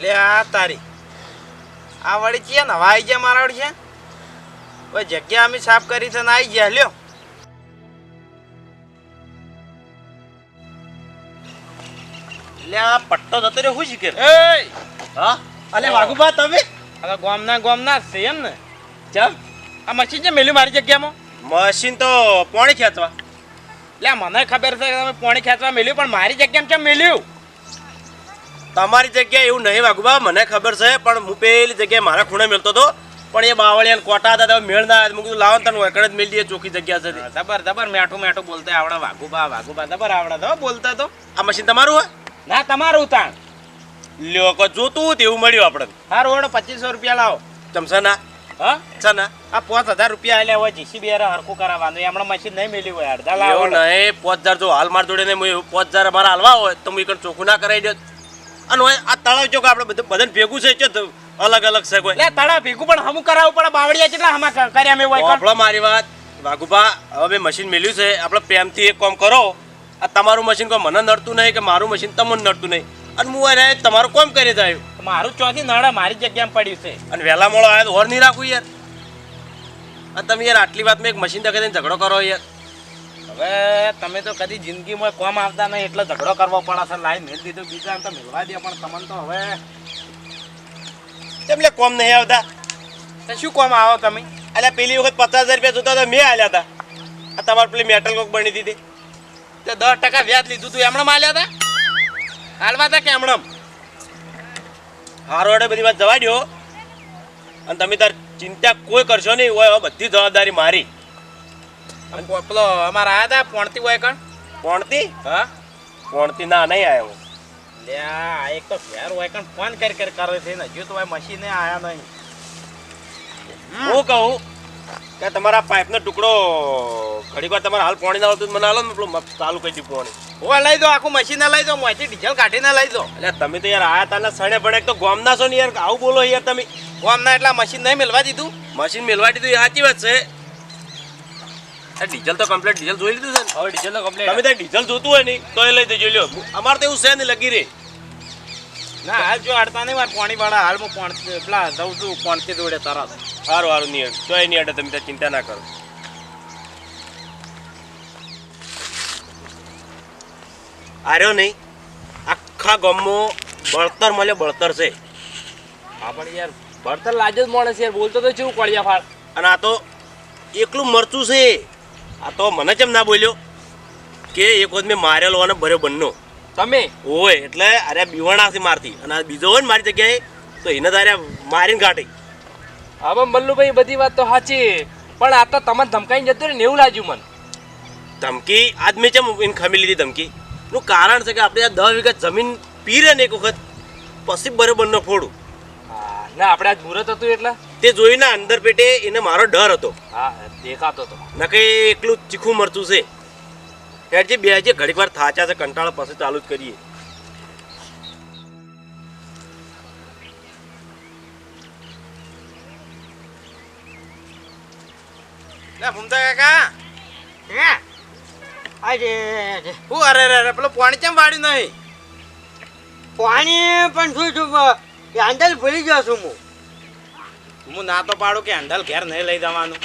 લે આ તારી. આ વળી છે ને આવી ગયા મારા વળી છે કોઈ જગ્યા અમે સાફ કરી છે ને આવી ગયા લ્યો. લે આ પટ્ટો જતો રહ્યો શું શીખે એ હા? અલે વાઘુભા તમે? હવે ગોમના ગોમના છે એમ ને. ચમ? આ મશીન છે મેલ્યું મારી જગ્યામાં? મશીન તો પોણી ખેંચવા. લે મને ખબર છે કે તમે પોણી ખેંચવા મેલ્યું પણ મારી જગ્યામાં કેમ મેલ્યું? તમારી જગ્યાએ એવું નહીં વાઘુબા મને ખબર છે પણ હું પેલી જગ્યાએ મારા ખૂણે મેળતો હતો. પણ એ બાવળિયા કોટા હતા તમે મેળ ના આવ્યા. કીધું લાવો તને એકડ જ મેળ દઈએ ચોખ્ખી જગ્યા છે. જબર જબર મેઠું મેઠું બોલતા આવડે વાઘુબા વાઘુબા જબર આવડે તો બોલતા તો. આ મશીન તમારું હોય? ના તમારું ઉતાણ લ્યો કો જોતું તેવું મળ્યું આપણે હારું ઓડો પચીસો રૂપિયા લાવો. ચમસા ના? હા? છે ના? આ પાંચ હજાર રૂપિયા આલ્યા હોય જીસીબી હારે હરખું કરાવવાનું હમણાં મશીન નહીં મળ્યું હોય અડધા લાવો નહીં પાંચ હજાર જો હાલ માર જોડે ને હું પાંચ હજાર મારા હાલવા હોય તો હું એકડ ચોખ્ખું ના કરાવી દે અને આ તળાવ ચોક આપણે બધું બધાને ભેગું છે અલગ અલગ છે કોઈ. લે તળા ભેગું પણ હમું કરાવવું પડે બાવળિયા કેટલા હમા કર્યા મેં હોય? મારી વાત. વાઘુભા હવે મશીન મેલ્યું છે. આપણે પ્રેમથી એક કામ કરો. આ તમારું મશીન કોઈ મને નડતું નહીં કે મારું મશીન તમને નડતું નહીં. અને હું એને તમારું કોમ કરી જાય મારું ચોથી નળે મારી જગ્યામાં પડ્યું છે. અને વહેલા મોડો આવ્યો તો હોર નહીં રાખું યાર. અને તમે યાર આટલી વાત મેં એક મશીન દેખાડીને ઝઘડો કરો યાર. હવે તમે તો કદી જિંદગીમાં કોમ આવતા નહીં એટલે ઝઘડો કરવો પડે છે. લાઈ મેળ દીધું બીજા તો મેળવા દે પણ તમને તો હવે કેમ કોમ નહીં આવતા? તો શું કોમ આવો તમે? એટલે પેલી વખત પચાસ હજાર રૂપિયા જોતા મેં આલ્યા હતા આ તમારે પેલી મેટલ કોક બની દીધી. તે દસ ટકા વ્યાજ લીધું તું એમણે માલ્યા હતા હાલવા હતા કે એમણે હારો અડે બધી વાત જવા દો અને તમે તાર ચિંતા કોઈ કરશો નહીં હોય હવે બધી જવાબદારી મારી. પેલો અમારા આયા હતા પોણતી હોય કણ? પોણતી? હા. પોણતી ના નહીં આવ્યો લે આ એક તો ઘેર હોય કણ ફોન કરી કરી કરે છે ને હજુ તો મશીને આયા નહીં. હું કહું કે તમારા પાઇપનો ટુકડો ઘડીક વાર તમારે હાલ પાણી ના આવતું મને હાલો ને પેલું ચાલુ કરી દીધું પાણી. હું લઈ દો આખું મશીન લઈ દો મોંથી ડીઝલ કાઢીને લઈ દો એટલે તમે તો યાર આયા તાના સણે પડે તો ગોમના છો ને યાર આવું બોલો યાર તમે. ગોમના એટલા મશીન નહીં મેળવા દીધું? મશીન મેલવા દીધું એ સાચી વાત છે. ડીઝલ તો કમ્પ્લીટ ડીઝલ જોઈ લીધું છે ને? હવે ડીઝલ તો તમે કમ્પ્લીટ ત્યાં ડીઝલ જોતું હોય નહીં તો એ લઈ દેજો લ્યો. અમારે તો એવું છે નહીં લગી રે. ના હાલ જો અડતા નહીં મારે પાણી વાળા હાલ હું પોણ પેલા જઉં છું પોણથી દોડે તરત. સારું સારું નહીં તો એ નહીં અડે તમે ત્યાં ચિંતા ના કરો. આર્યો નહીં. આખા ગામમાં બળતર મળે બળતર છે. આપણે યાર બળતર લાજ જ માણસ યાર. બોલતો તો ચેવું કોળિયા ફાળ અને આ તો એકલું મરચું છે. આ તો મને કેમ ના બોલ્યો? કે એક વખત મેં મારેલો અને ભર્યો બંને. તમે? હોય એટલે અરે બીવાણાથી મારતી. અને આ બીજો હોય ને મારી જગ્યાએ તો એને તારે મારીને કાઢી હવે મલ્લુભાઈ બધી વાત તો સાચી. પણ આ તો તમે ધમકાઈને જતો ને એવું લાગ્યું મને. ધમકી? આજ મેં કેમ એને ખમી લીધી ધમકી? નું કારણ છે કે આપણે આ દસ વીઘા જમીન પીરે ને એક વખત પછી બરોબર ન ફોડું. ના આપણે આજ મુહૂર્ત હતું એટલે. તે જોઈને અંદર પેટે એને મારો ડર હતો. હા દેખાતો તો. નકે એકલું ચીખું મરચું છે. યાર જે બે જે ઘડીક વાર થાચા છે કંટાળો પછી ચાલુ જ કરીએ. લે ભૂમતા કાકા. હે? અરે. હું અરે રે રે પેલો પાણી કેમ વાળ્યું નહીં? પાણી પણ શું છું હેન્ડલ ભૂલી ગયો છું હું. હું ના તો પાડું કે હેન્ડલ ઘેર નહીં લઈ જવાનું.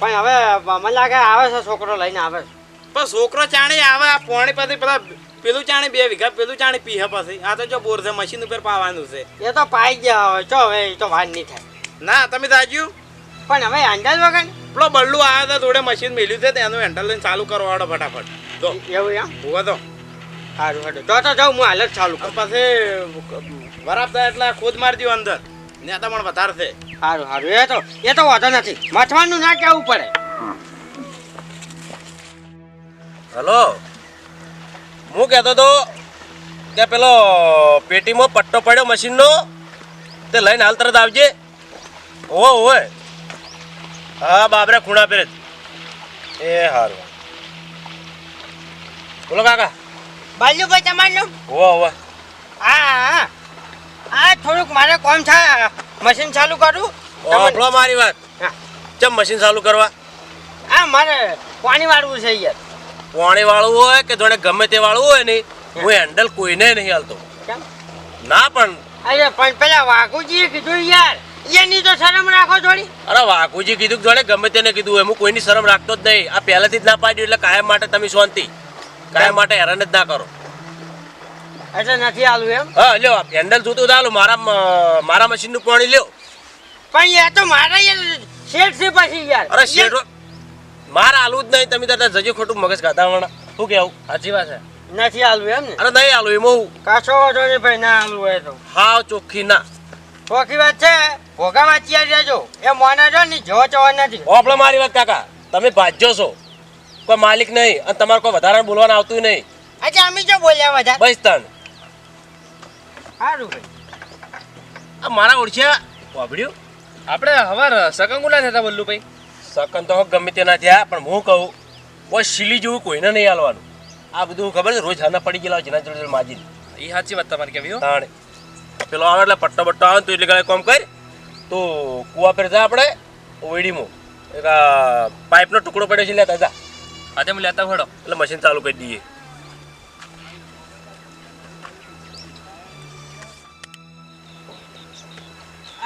પણ હવે મને લાગે આવે છે છોકરો લઈને આવે છે. પણ છોકરો ચાણી આવે આ પોણી પછી પેલા પેલું ચાણી બે વીઘા પેલું ચાણી પીહે પછી. આ તો જો બોર છે મશીન ઉપર પાવાનું છે. એ તો પાઈ ગયા હવે ચો હવે એ તો વાત નહીં થાય. ના તમે દાજ્યું પણ હવે હેન્ડલ વગર પેલો બલ્લુ આવ્યો તો જોડે મશીન મેલ્યું છે તેનું હેન્ડલ લઈને ચાલુ કરો ફટાફટ. તો એવું એમ? ઊભો તો સારું હડો તો તો જાઉં હું હાલ જ ચાલુ પછી બરાબર એટલે ખોદ મારી દ્યો અંદર. ને તો પણ વધારે છે. સારું સારું એ તો એ તો વાંધો નથી. મથવાનું ના કહેવું પડે. હલો. હું કહેતો તો કે પેલો પેટીમાં પટ્ટો પડ્યો મશીનનો તે લઈને હાલ તરત આવજે. ઓવે ઓવે હા બાબરે ખૂણા પેરે એ હારું. બોલો કાકા. બાલ્યુભાઈ તમારનું ઓવે ઓવે હા હા હા. થોડુંક મારે કોમ છે મશીન ચાલુ કરું. તમને- મારી વાત. ચમ મશીન ચાલુ કરવા? આ મારે પાણી વાળવું છે યાર. પાણી વાળવું હોય કે જોડે ગમે તે વાળવું હોય ને હું. હેન્ડલ કોઈને નહીં હાલતો. ના પણ અરે પણ પેલા વાઘુજીએ કીધું યાર એની તો શરમ રાખો થોડી અરે વાઘુજી કીધું કે જોડે ગમે તેને કીધું એમ કોઈની શરમ રાખતો જ નહીં. આ પહેલેથી જ ના પાડ્યું એટલે કાયમ માટે તમે શાંતિ. કાયમ માટે હેરાન જ ના કરો. એટલે નથી આલું એમ? હા લ્યો હેન્ડલ જોતું ચાલો મારા મારા મશીનનું પાણી લ્યો. પણ એ તો મારા યાર શેઠ છે પછી યાર. અરે શેઠ મારા આલું જ નહીં તમે તાર જજો ખોટું મગજ ખાતા વણા શું કેવું? સાચી વાત છે. નથી આલું એમ ને? અરે નહીં આલું એમાં હું? કાચો વાંધો નહીં ભાઈ ના આલું હોય તો. હા ચોખ્ખી ના. ચોખ્ખી વાત છે? ભોગા વાંચી રહેજો એ મોના જો ને જો જવા નથી. આપણે મારી વાત કાકા. તમે ભાજ્યો છો. કોઈ માલિક નહીં અને તમારે કોઈ વધારે બોલવાનું આવતું નહીં. અચ્છા અમે જો બોલ્યા વધારે. બસ તણ. સારું ભાઈ. આ મારા ઓળખ્યા વાપડ્યું આપણે હવાર સકંગુલા થતા બલ્લુભાઈ સકન તો ગમે તે ના થયા પણ હું કહું કોઈ શીલી જેવું કોઈને નહીં હાલવાનું. આ બધું ખબર છે? રોજ હાના પડી ગયેલા હોય જેના જોડે માજી એ સાચી વાત તમારી કેવી હો. તાણે. પેલો આવે એટલે પટ્ટો બટ્ટો આવે તો એટલે ગાળે કોમ કર. તો કુવા પર જા આપણે ઓઈડીમાં એક આ પાઇપનો ટુકડો પડ્યો છે લેતા જા. આજે હું લેતા ફળો એટલે મશીન ચાલુ કરી દઈએ.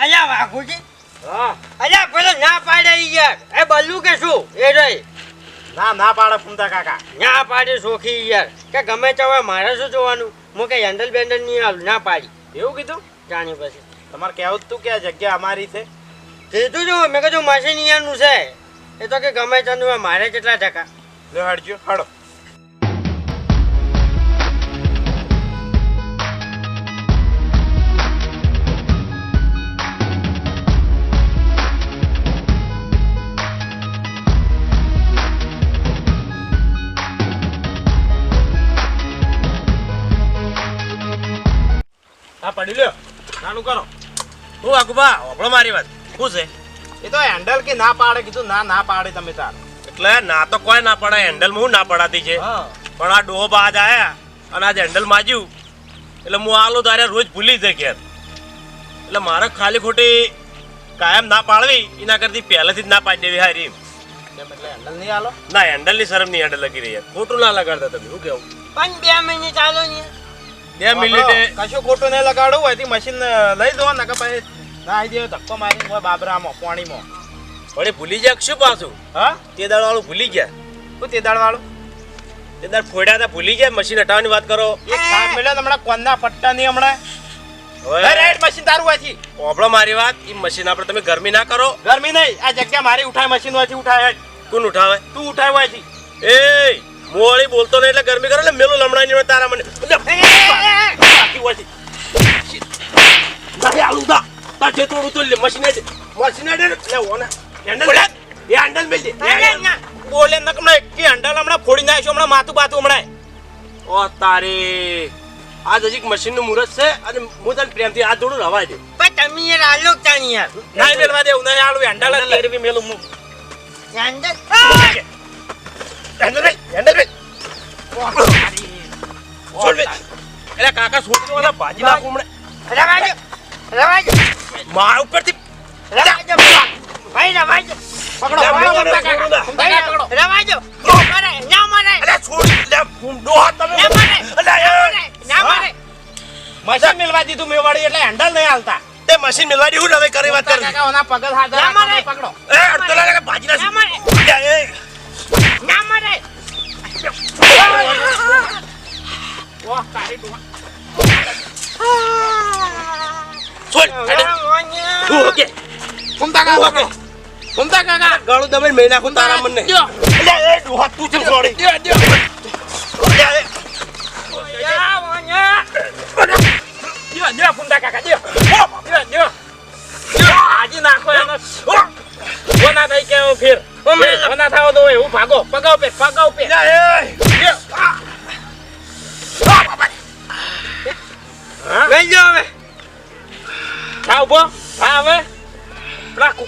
અલ્યા વાઘુજી. હા. અલ્યા પેલો ના પાડે ઈ યાર. એ બલ્લુ કે શું? એ રહી ના ના પાડે ફૂમતા કાકા. ના પાડે સોખી યાર. કે ગમે તે હોય મારે શું જોવાનું? હું કે હેન્ડલ બેન્ડલ નહીં આલું ના પાડી. એવું કીધું? જાણી પછી. તમારે કહેવું તું કે આ જગ્યા અમારી છે? કીધું જો મેં કીધું મશીન યારનું છે. એ તો કે ગમે હોય મારે કેટલા ટકા. લ્યો હડજો હડો. હા પડી લ્યો. નાનું કરો. હું વાકુબા ઓપડો મારી વાત. શું છે? એ તો હેન્ડલ કે ના પાડે કીધું ના ના પાડે તમે તાર. એટલે ના તો કોઈ ના પડાય હેન્ડલ હું ના પડાતી છે. પણ આ ડોહો બાજ આયા અને આજ હેન્ડલ માજ્યું. એટલે હું આલું તારે રોજ ભૂલી જાય ઘેર એટલે મારે ખાલી ખોટી કાયમ ના પાડવી એના કરતી પહેલેથી જ ના પાડી દેવી હારી એટલે હેન્ડલની હેન્ડલની શરમ નહીં હેન્ડલ લગી રહી યાર. ખોટું ના લગાડતા તમે શું કેવું પણ બે મહિને ચાલો ને. બે મિનિટે. કશું ખોટું નહીં લગાડવું હોય મશીન લઈ દો ને કે પછી ના આવી દે ધક્કો મારી હોય બાબરામાં પાણીમાં. વળી ભૂલી જાય શું પાછું? હા? તે દાળ વાળું ભૂલી ગયા. શું તે દાળ વાળું તે દાળ ફોડ્યા હતા ભૂલી ગયા મશીન હટાવવાની વાત કરો. એક સાપ મળ્યો હમણાં કોનના પટ્ટા નહીં હમણાં? રેડ મશીન તારું વાંચી ઓપડો મારી વાત એ મશીન આપણે તમે ગરમી ના કરો. ગરમી નહીં આ જગ્યા મારી ઉઠાય મશીન વાંચી ઉઠાય. કોણ ઉઠાવે? તું ઉઠાય વાંચી એ મોળી બોલતો નહીં એટલે ગરમી કરો ને મેલું લમણા ની તારા મને. નહીં આલું દા તાર જે થોડું તો લે મશીન હેડ લે ઓને. હેન્ડલ એ હેન્ડલ મેલ દે. બોલે ને હમણાં એક હેન્ડલ હમણાં ફોડી નાખ્યો હમણાં માથું બાતું હમણાં ઓ તારે. આજ હજી મશીનનું મુહૂર્ત છે. અને હું તને પ્રેમથી હાથ જોડું રવા દે. પણ તમે યાર આલો જ યાર? નહીં દેવું નહીં આલું હેન્ડલ જ મેલું હું. હેન્ડલ હેન્ડલ મેલ હેન્ડલ મેલ છોડ મેલ એટલે કાકા છોડ દો ભાજી નાખું હમણાં રવાજો રવાજો મારા ઉપરથી રવાજો ભાઈ રવાજો પકડો પકડો, પકડો, પકડો, પકડો. પકડો. ભાઈ, પકડો. રવાજો મારે ના મારે અરે છોડ લે ફૂંડો હાથ તમે ના મારે અલે ના મારે મશીન મિલવા દીધું મેવાડી એટલે હેન્ડલ નહીં હાલતા તે મશીન મિલવાડી હું હવે કરી વાત કરી કાકા ઓના પગલ હાથ ના મારે. પકડો એ અડતો લાગે ભાજી ના મારે કાકા પકડો. ઘૂમતા કાકા ગાળું દબાઈને મેં નાખું તારા મને દ્યો. અલે એ ડોહા તું ચમ છોડી દ્યો, દ્યો. અલે, એ. દ્યો, દ્યો, ઘૂમતા કાકા, દ્યો. દ્યો, દ્યો. દ્યો, હાજી નાખો એનો. ઓ ના થઈ કેવો ફેર. ફેર, ઓ ના થાવો તો એવું ભાગો. પગાવ પે, પગાવ પે. અલે, એ. હા? લઈ જાઓ હવે થા ઊભો. હા હવે.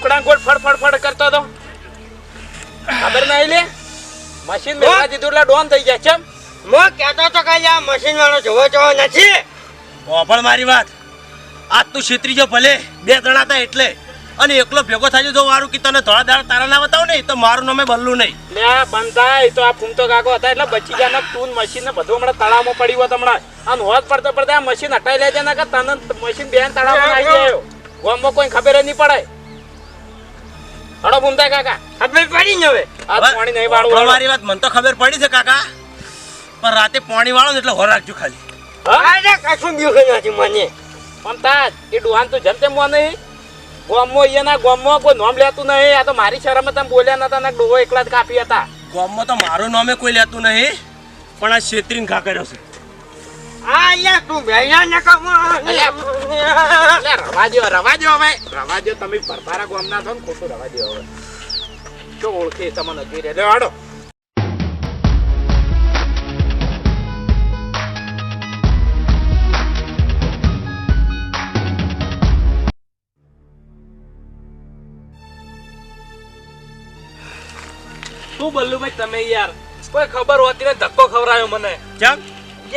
પેલા કુકડા ગોળ ફડ ફડ ફડ કરતો હતો ખબર નહીં લે મશીન મેળવા દીધું એટલે ડોન થઈ જાય છે મો કહેતો તો કઈ આ મશીન વાળો જોવો જોવો નથી. ઓભળ મારી વાત. આજ તું છેતરી જો ભલે બે જણા હતા એટલે. અને એકલો ભેગો થાય જો વારું કે તને થોડા દાડા તારા ના બતાવું ને તો મારું નામે બલ્લું નહીં. લે બંધા એ તો આ ફૂમતો કાકો હતા એટલે બચી ગયા ને તું મશીન ને બધું હમણાં તળાવમાં પડ્યું હોત હમણાં. અને હોત પડતો પડતા આ મશીન હટાઈ લેજે ને કે તને મશીન બેન તળાવમાં આવી ગયો. ગામમાં કોઈ ખબર નહીં પડે હડો ભૂમતા કાકા. ખબર પડી ને હવે. આ પાણી નહીં વાળું તમારી વાત મને તો ખબર પડી છે કાકા પણ રાતે પાણી વાળો ને એટલે હોર રાખજો ખાલી. હા? અરે કશું બીજું નથી મને. પણ તાજ એ ડુહાન તો જમતે મો નહીં ગોમો એના ગોમો કોઈ નોમ લેતું નહીં. આ તો મારી શરમે તમે બોલ્યા નતા ને ડોહો એકલા જ કાપી હતા. ગોમો તો મારું નામે કોઈ લેતું નહીં પણ આ છેતરીને ઘા કર્યો છે. યાર તું ભેયા ન કમો અલે રવા દ્યો રવા દ્યો હવે. રવા દ્યો તમે ભરભારા ગામના છો ને ખોટું રવા દ્યો હવે. તો ઓળખે તમને હજી રે લે હાડો. શું બલ્લુભાઈ તમે યાર? કોઈ ખબર હોતી ને ધક્કો ખવરાયો મને. ચમ?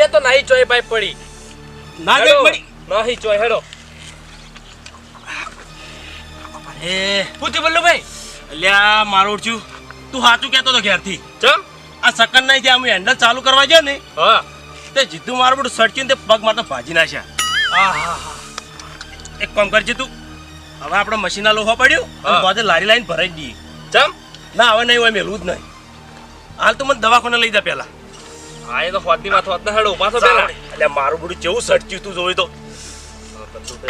એ તો નહીં ચોય ભાઈ પડી. ના. ગઈ પડી. નહીં ચોય હેડો એ શું થયું બલ્લુભાઈ અલ્યા મારું છું. તું સાચું કહેતો તો ઘેરથી. ચમ? આ સકન નહીં જે હું હેન્ડલ ચાલુ કરવા ગયો ને. હા. તે જીતું મારું બધું સડક્યું ને તે પગ મારતો ભાજી નાખ્યા. હા હા. એક કામ કરજે તું. હવે આપણે મશીના લોહો પડ્યું. અને બધે લારી લાઈન ભરાઈ દઈએ. ચમ? ના હવે નહીં હોય મેલું જ નહીં. હાલ તું મને દવાખાને લઈ જા પેલા હા એ તો હોતની વાત હોત ના હેડો ઊભા થો પેલા. એટલે મારું બધું કેવું સટચ્યું તું જોઈ તો.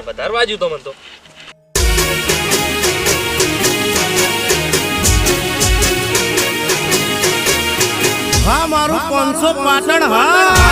વધારે વાજ્યું તો મને તો. હા મારું પાંચસો પાટણ હા.